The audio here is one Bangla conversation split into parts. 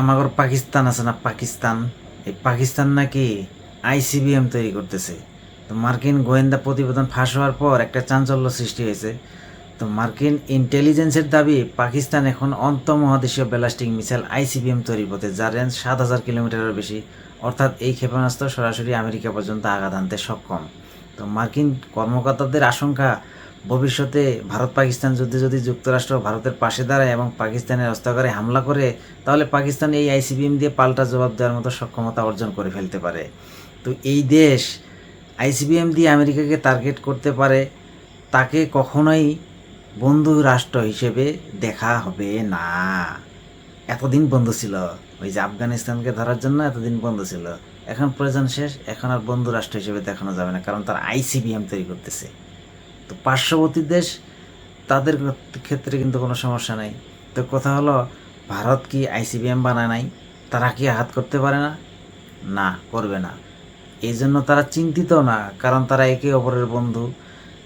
আমাগর পাকিস্তান আছে না পাকিস্তান? এই পাকিস্তান নাকি আইসিবিএম তৈরি করতেছে। তো মার্কিন গোয়েন্দা প্রতিবেদন ফাঁস হওয়ার পর একটা চাঞ্চল্য সৃষ্টি হয়েছে। তো মার্কিন ইন্টেলিজেন্সের দাবি, পাকিস্তান এখন অন্তমহাদেশীয় ব্যালাস্টিক মিসাইল আইসিবিএম তৈরি পথে যার রেঞ্জ সাত হাজার কিলোমিটারের বেশি। অর্থাৎ এই ক্ষেপণাস্ত্র সরাসরি আমেরিকা পর্যন্ত আঘাত আনতে সক্ষম। তো মার্কিন কর্মকর্তাদের আশঙ্কা ভবিষ্যতে ভারত পাকিস্তান যুদ্ধে যদি যুক্তরাষ্ট্র ভারতের পাশে দাঁড়ায় এবং পাকিস্তানের অস্ত্রাগারে হামলা করে, তাহলে পাকিস্তান এই আইসিবিএম দিয়ে পাল্টা জবাব দেওয়ার মতো সক্ষমতা অর্জন করে ফেলতে পারে। তো এই দেশ আইসিবিএম দিয়ে আমেরিকাকে টার্গেট করতে পারে, তাকে কখনোই বন্ধু রাষ্ট্র হিসেবে দেখা হবে না। এতদিন বন্ধ ছিল। ওই যে আফগানিস্তানকে ধরার জন্য এতদিন বন্ধ ছিল। এখন প্রয়োজন শেষ, এখন আর বন্ধু রাষ্ট্র হিসেবে দেখানো যাবে না, কারণ তারা আইসিবিএম তৈরি করতেছে। তো পার্শ্ববর্তী দেশ, তাদের ক্ষেত্রে কিন্তু কোনো সমস্যা নাই। তো কথা হলো, ভারত কি আইসিবিএম বানায় নাই? তারা কি আঘাত করতে পারে না? না, করবে না। এই জন্য তারা চিন্তিত না, কারণ তারা একে অপরের বন্ধু।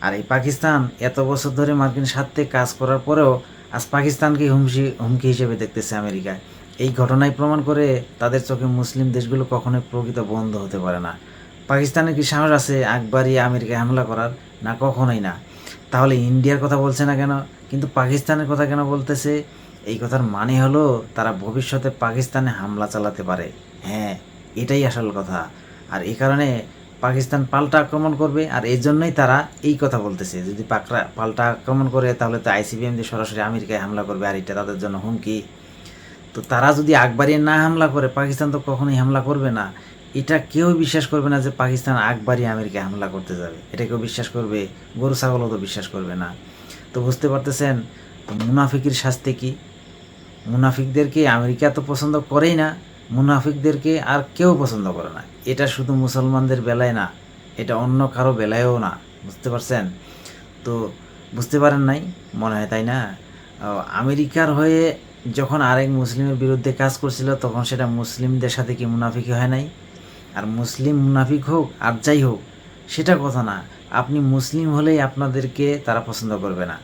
আর এই পাকিস্তান এত বছর ধরে মার্কিন স্বার্থে কাজ করার পরেও আজ পাকিস্তানকে হুমকি হুমকি হিসেবে দেখতেছে আমেরিকা। এই ঘটনায় প্রমাণ করে তাদের চোখে মুসলিম দেশগুলো কখনোই প্রকৃত বন্ধ হতে পারে না। পাকিস্তানের কি সাহস আছে আকবারই আমেরিকায় হামলা করার? না, কখনোই না। তাহলে ইন্ডিয়ার কথা বলছে না কেন? কিন্তু পাকিস্তানের কথা কেন বলতেছে? এই কথার মানে হলো তারা ভবিষ্যতে পাকিস্তানে হামলা চালাতে পারে। হ্যাঁ এটাই আসল কথা। আর এই কারণে পাকিস্তান পাল্টা আক্রমণ করবে, আর এই জন্যই তারা এই কথা বলতেছে। যদি পাকরা পাল্টা আক্রমণ করে, তাহলে তো আইসিবিএম দিয়ে সরাসরি আমেরিকায় হামলা করবে, আর এটা তাদের জন্য হুমকি। তো তারা যদি আকবারি না হামলা করে, পাকিস্তান তো কখনোই হামলা করবে না। এটা কেউ বিশ্বাস করবে না যে পাকিস্তান আকবারি আমেরিকা হামলা করতে যাবে। এটা কেউ বিশ্বাস করবে, গরু, ছাগলও তো বিশ্বাস করবে না। তো বুঝতে পারতেছেন, তো মুনাফিকের শাস্তি কি? মুনাফিকদেরকে আমেরিকা তো পছন্দ করেই না, মুনাফিকদেরকে আর কেউ পছন্দ করে না। এটা শুধু মুসলমানদের বেলায় না, এটা অন্য কারও বেলায়ও না, বুঝতে পারছেন? তো বুঝতে পারেন নাই? মনে হয় তাই না? আমেরিকার হয়ে যখন আরেক মুসলিমের বিরুদ্ধে কাজ করছিল, তখন সেটা মুসলিমদের সাথে কি মুনাফিকি হয় নাই? আর মুসলিম মুনাফিক হোক আর যাই হোক, সেটা কথা না। আপনি মুসলিম হলেই আপনাদেরকে তারা পছন্দ করবে না।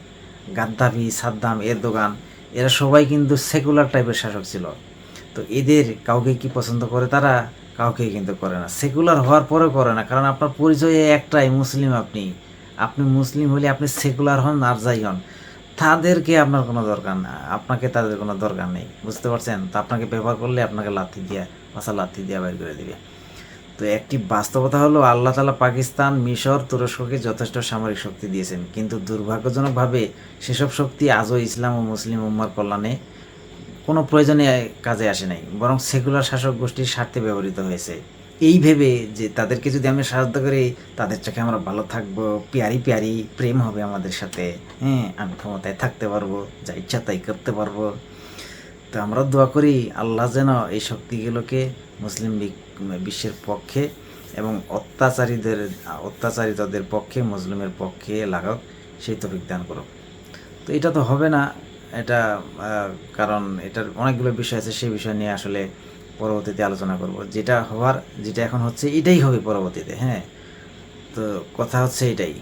গাদ্দাফি, সাদ্দাম, এরদোগান, এরা সবাই কিন্তু সেকুলার টাইপের শাসক ছিল। তো এদের কাউকে কি পছন্দ করে তারা কাউকে কিন্তু করে না। সেকুলার হওয়ার পরেও করে না, কারণ আপনার পরিচয় একটাই মুসলিম আপনি। আপনি মুসলিম হলে আপনি সেকুলার হন আর যাই হন। তাদেরকে আপনার কোনো দরকার না, আপনাকে তাদের কোনো দরকার নেই, বুঝতে পারছেন? তো আপনাকে ব্যবহার করলে আপনাকে লাথি দিয়ে পাশা লাথি দিয়া বের করে দিবে। তো একটি বাস্তবতা হলো আল্লাহ তালা পাকিস্তান, মিশর, তুরস্ককে যথেষ্ট সামরিক শক্তি দিয়েছেন। কিন্তু দুর্ভাগ্যজনকভাবে সেসব শক্তি আজও ইসলাম ও মুসলিম উম্মার কল্যাণে কোনো প্রয়োজনে কাজে আসে নাই, বরং সেকুলার শাসক গোষ্ঠীর স্বার্থে ব্যবহৃত হয়েছে। এই ভেবে যে তাদেরকে যদি আমি সাহায্য করি, তাদের চোখে আমরা ভালো থাকব, পিয়ারি পিয়ারি প্রেম হবে আমাদের সাথে। হ্যাঁ আমি ক্ষমতায় থাকতে পারব, যা ইচ্ছা তাই করতে পারব। তো আমরা দোয়া করি আল্লাহ যেন এই শক্তিগুলোকে মুসলিম বিশ্বের পক্ষে এবং অত্যাচারীদের, অত্যাচারিতদের পক্ষে, মুসলিমের পক্ষে লাগাক, সেই তফিক দান করুক। তো এটা তো হবে না। এটা কারণ এটার অনেকগুলো বিষয় আছে, সেই বিষয় নিয়ে আসলে পরবর্তীতে আলোচনা করব। যেটা হওয়ার, যেটা এখন হচ্ছে, এটাই হবে পরবর্তীতে হ্যাঁ? তো কথা হচ্ছে এটাই।